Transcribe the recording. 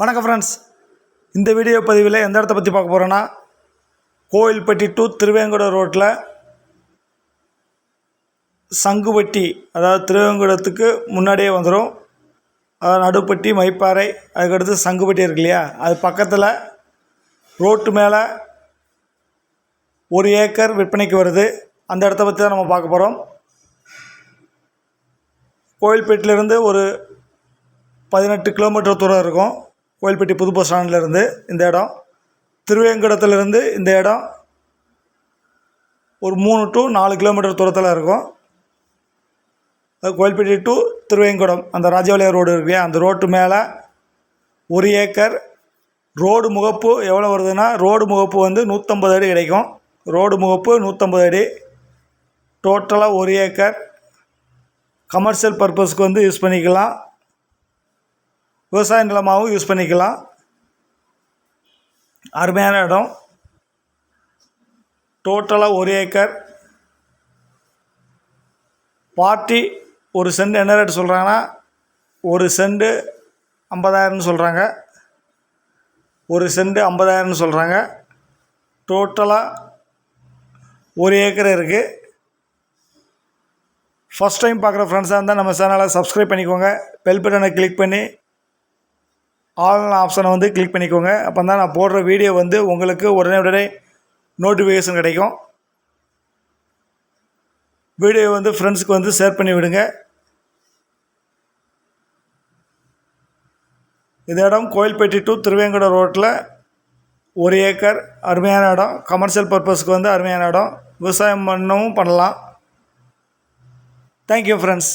வணக்கம் ஃப்ரெண்ட்ஸ் இந்த வீடியோ பதிவில் எந்த இடத்த பற்றி பார்க்க போகிறோன்னா கோயில்பட்டி டு திருவேங்கட ரோட்டில் சங்குபட்டி அதாவது திருவேங்குடத்துக்கு முன்னாடியே வந்துடும் அதாவது நடுப்பட்டி மைப்பாறை அதுக்கடுத்து சங்குபட்டி இருக்கு இல்லையா? அது பக்கத்தில் ரோட்டு மேலே ஒரு ஏக்கர் விற்பனைக்கு வருது. அந்த இடத்த பற்றி தான் நம்ம பார்க்க போகிறோம் கோயில்பேட்டிலேருந்து ஒரு பதினெட்டு கிலோமீட்டர் தூரம் இருக்கும். கோயில்பட்டி புது பஸ் ஸ்டாண்ட்லேருந்து இந்த இடம். திருவேங்கடத்துலேருந்து இந்த இடம் ஒரு மூணு டு நாலு கிலோமீட்டர் தூரத்தில் இருக்கும். அது கோயில்பட்டி டு திருவேங்குடம் அந்த ராஜபாளையம் ரோடு இருக்குல்லையா? அந்த ரோட்டு மேலே ஒரு ஏக்கர். ரோடு முகப்பு எவ்வளோ வருதுன்னா ரோடு முகப்பு வந்து நூற்றம்பது அடி கிடைக்கும். ரோடு முகப்பு நூற்றம்பது அடி. டோட்டலாக ஒரு ஏக்கர். கமர்ஷியல் பர்பஸ்க்கு வந்து யூஸ் பண்ணிக்கலாம். விவசாய நிலமாகவும் யூஸ் பண்ணிக்கலாம். அருமையான இடம். டோட்டலாக ஒரு ஏக்கர். பார்ட்டி ஒரு சென்ட் என்ன ரேட் சொல்கிறாங்கன்னா ஒரு சென்டு ஐம்பதாயிரம்னு சொல்கிறாங்க ஒரு சென்டு ஐம்பதாயிரம்னு சொல்கிறாங்க டோட்டலாக ஒரு ஏக்கர் இருக்குது ஃபஸ்ட் டைம் பார்க்குற ஃப்ரெண்ட்ஸாக இருந்தால் நம்ம சேனலை சப்ஸ்கிரைப் பண்ணிக்கோங்க. பெல் பட்டனை கிளிக் பண்ணி ஆல் ஆப்ஷனை வந்து கிளிக் பண்ணிக்கோங்க. அப்போ தான் நான் போடுற வீடியோ வந்து உங்களுக்கு உடனே உடனே நோட்டிஃபிகேஷன் கிடைக்கும். வீடியோ வந்து ஃப்ரெண்ட்ஸுக்கு வந்து ஷேர் பண்ணி விடுங்க. இந்த இடம் கோயில்பேட்டி டு திருவேங்கட ரோட்டில் ஒரு ஏக்கர். அருமையான இடம். கமர்ஷியல் பர்பஸ்க்கு வந்து அருமையான இடம். விவசாயம் பண்ணவும் பண்ணலாம். Thank you friends